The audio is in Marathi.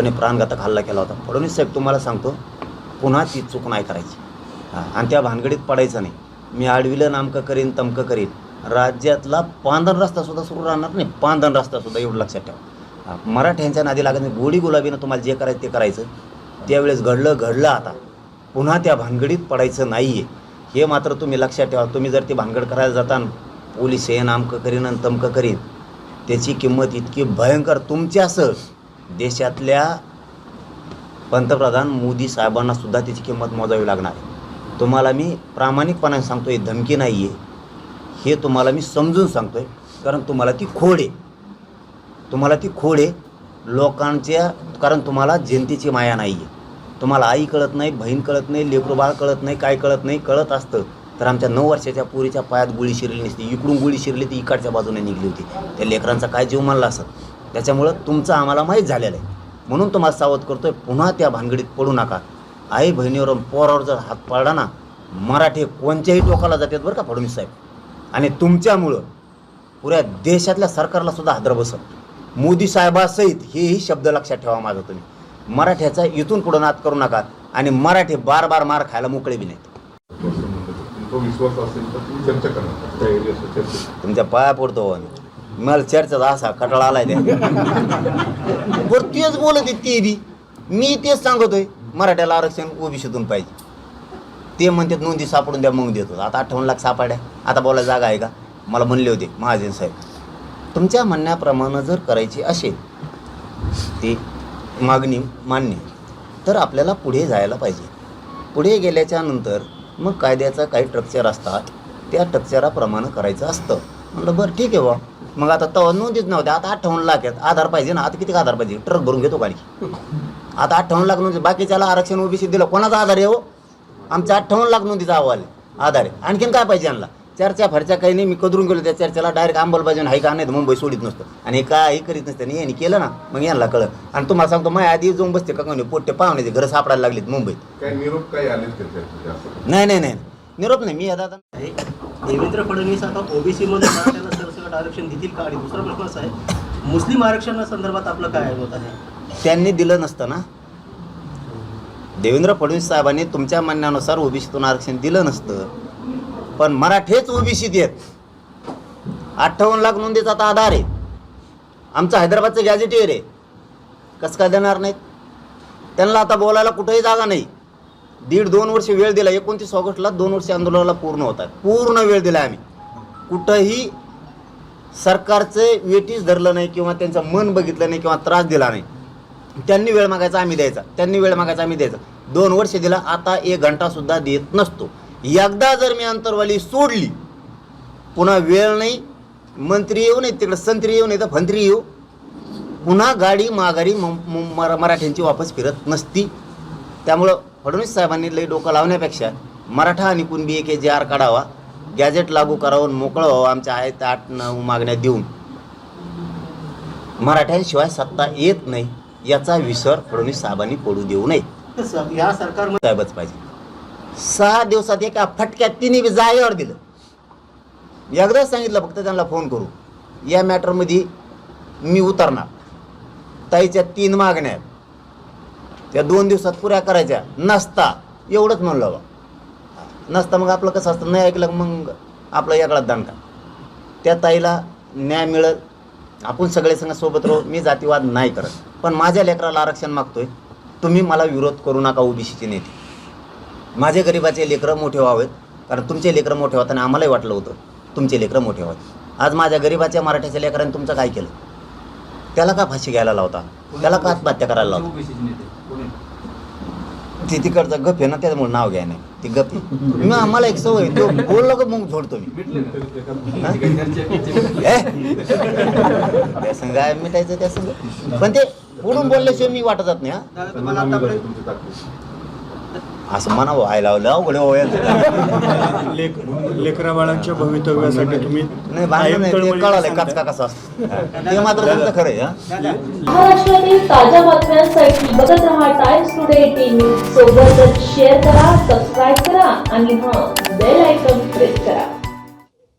भाजपाने प्राणघातक हल्ला केला होता. फडणवीस साहेब तुम्हाला सांगतो पुन्हा ती चूक नाही करायची. हां आणि त्या भानगडीत पडायचं नाही. मी आडविलं नामकं करीन तमकं करीन. राज्यातला पांदन रस्तासुद्धा सुरू राहणार नाही. पांदन रस्तासुद्धा एवढं लक्षात ठेवा. मराठ्यांच्या नादी लागत नाही. गोडी गुलाबीनं तुम्हाला जे करायचं ते करायचं. त्यावेळेस घडलं घडलं आता. पुन्हा त्या भानगडीत पडायचं नाही आहे हे मात्र तुम्ही लक्षात ठेवा. तुम्ही जर ती भानगड करायला जाता पोलीस हे नामकं करीन आणि तमकं करीन त्याची किंमत इतकी भयंकर. तुमच्यासह देशातल्या पंतप्रधान मोदी साहेबांना सुद्धा त्याची किंमत मोजावी लागणार आहे. तुम्हाला मी प्रामाणिकपणाने सांगतो आहे धमकी नाही आहे हे तुम्हाला मी समजून सांगतो आहे कारण तुम्हाला ती खोड आहे. तुम्हाला ती खोड आहे. लोकांच्या कारण तुम्हाला जनतेची माया नाही आहे तुम्हाला आई कळत नाही बहीण कळत नाही लेकरू बाळ कळत नाही काय कळत नाही कळत असतं. तर आमच्या नऊ वर्षाच्या पोरीच्या पायात गोळी शिरली नसती. इकडून गोळी शिरली ती इकडच्या बाजूने निघली होती. त्या लेकरांचा काय जीव मानला असत त्याच्यामुळं तुमचं आम्हाला माहीत झालेलं आहे. म्हणून तुम्हाला सावध करतोय पुन्हा त्या भानगडीत पडू नका. आई बहिणीवर पोरावर जर हात पाडला ना मराठी कोणत्याही टोकाला जातात बरं का फडणवीस साहेब? आणि तुमच्यामुळं पुऱ्या देशातल्या सरकारला सुद्धा हादर बसत. मोदी साहेबासहित हेही शब्द लक्षात ठेवा माझा तुम्ही. मराठ्याचा इथून पुढं नाद करू नका आणि मराठी बार बार मार खायला मोकळे बी नाहीत. तुमच्या पाया पडतो हो आम्ही. मला चर्चेचा असा कटाळा आलाय त्या. बरं तेच बोलत आहेत ते बी. मी तेच सांगतोय मराठ्याला आरक्षण ओबीसीतून पाहिजे. ते म्हणतात नोंदी सापडून द्या मग देतो. आता अठ्ठावन्न लाख सापड्या आता बोलायला जागा आहे का? मला म्हणले होते महाजन साहेब तुमच्या म्हणण्याप्रमाणे जर करायची असेल ती मागणी मान्य तर आपल्याला पुढे जायला पाहिजे. पुढे गेल्याच्यानंतर मग कायद्याचा काही स्ट्रक्चर असतात त्या स्ट्रक्चराप्रमाणे करायचं असतं. म्हणलं बरं ठीक आहे बा मग आता तेव्हा नोंदीच नव्हत्या आता अठ्ठावन्न लाख आहेत. आधार पाहिजे ना. आता किती आधार पाहिजे? ट्रक भरून घेतो गाडी. आता अठ्ठावन्न लाख नोंदी. बाकीच्याला आरक्षण ओबीसी दिलं. कोणाचा आधार आहे हो? आमचा अठ्ठावन्न लाख नोंदीचा अहवाल आधार आहे. आणखीन काय पाहिजे यांना? चर्चा फरच्या काही नाही. मी कदरून गेलो. त्या चर्चेला डायरेक्ट अंमलबजावणी हाय का नाही तर मुंबई सोडित नसतं. आणि हे काही करीत नसतं. आणि यांनी केलं ना मग यांना कळलं. आणि तुम्हाला सांगतो माझ्या आधी जाऊन बसते का कोणी? पोट्टे पाहुण्याचे घरं सापडायला लागलीत मुंबईत. काय निरोप असं नाही नाही नाही. निरोप नाही. मी आता देवेंद्र फडणवीस आता ओबीसी मध्ये मराठा आरक्षण देतील का? आणि दुसरा प्रश्न असा आहे मुस्लिम आरक्षणासंदर्भात आपलं काय मत आहे? त्यांनी दिलं नसतं ना. देवेंद्र फडणवीस साहेबांनी तुमच्या म्हणण्यानुसार ओबीसीतून आरक्षण दिलं नसतं. पण मराठेच ओबीसीत येत अठ्ठावन्न लाख नोंदीचा आता आधार आहे. आमचं हैदराबादचं गॅजेटियर आहे. कसं काय देणार नाहीत? त्यांना आता बोलायला कुठेही जागा नाही. दीड दोन वर्ष वेळ दिला. एकोणतीस ऑगस्टला दोन वर्ष आंदोलनाला पूर्ण होतात पूर्ण वेळ दिला आम्ही. कुठंही सरकारचं वेटीच धरलं नाही किंवा त्यांचं मन बघितलं नाही किंवा त्रास दिला नाही. त्यांनी वेळ मागायचा आम्ही द्यायचा. त्यांनी वेळ मागायचा आम्ही द्यायचा. दोन वर्ष दिला आता एक घंटासुद्धा देत नसतो. एकदा जर मी अंतरवाली सोडली पुन्हा वेळ नाही मंत्री येऊ नाही तिकडे संत्री येऊ नाही तर फंत्री येऊ. पुन्हा गाडी माघारी म- म- मरा- मराठ्यांची वापस फिरत नसती. त्यामुळं फडणवीस साहेबांनी लई डोकं लावण्यापेक्षा मराठा आणि कुणबी एक जे आर काढावा गॅजेट लागू करावं मोकळं व्हावं आमच्या आहेत आठ नऊ मागण्या देऊन. मराठ्यांशिवाय सत्ता येत नाही याचा विसर फडणवीस साहेबांनी पडू देऊ नये. या सरकारमध्ये साहेबच पाहिजे. सहा दिवसात एका फटक्यात तिने जागेवर दिलं. एकदाच सांगितलं फक्त त्यांना फोन करू. या मॅटरमध्ये मी उतरणार. ताईच्या तीन मागण्या त्या दोन दिवसात पुऱ्या करायच्या. नसता. एवढंच म्हणलं बा नसता मग आपलं कसं असतं? नाही ऐकलं मग आपलं याकडात दांडका त्या ताईला न्याय मिळत आपण सगळे संघ सोबत राहू. मी जातीवाद नाही करत. पण माझ्या लेकराला आरक्षण मागतोय. तुम्ही मला विरोध करू नका ओबीसीचे नेते. माझे गरिबाचे लेकरं मोठे व्हावेत. कारण तुमचे लेकरं मोठे होताना आम्हालाही वाटलं होतं. तुमचे लेकरं मोठे व्हावेत. आज माझ्या गरिबाच्या मराठ्याच्या लेकरांनी तुमचं काय केलं? त्याला का फाशी घ्यायला लावता? त्याला का आत्महत्या करायला लावता? ती तिकडचं गप आहे ना त्याच्यामुळे नाव घ्या नाही. ती गप मी मग आम्हाला एक सवय तो बोललं का मग झोडतो मी. ए? त्या संघ मिटायचं त्या संघ पण ते पुढून बोलल्याशिवाय मी वाटत जात नाही हा दादा, तुम्हाला आतापर्यंत तुमची ताकद असं म्हणा व्हायला लावलं अवघड हो लेकरा बाळांच्या भवितव्यासाठी तुम्ही नाही भांडण नाही ते कळालंय कचका कसं असतं. ते मात्र तुमचं खरं आहे हा. महाराष्ट्रातील ताज्या बातम्यांसाठी बघत रहा टाइम्स टुडे टीव्ही सोबतच शेअर करा सबस्क्राईब करा आणि हां बेल आयकॉन प्रेस करा.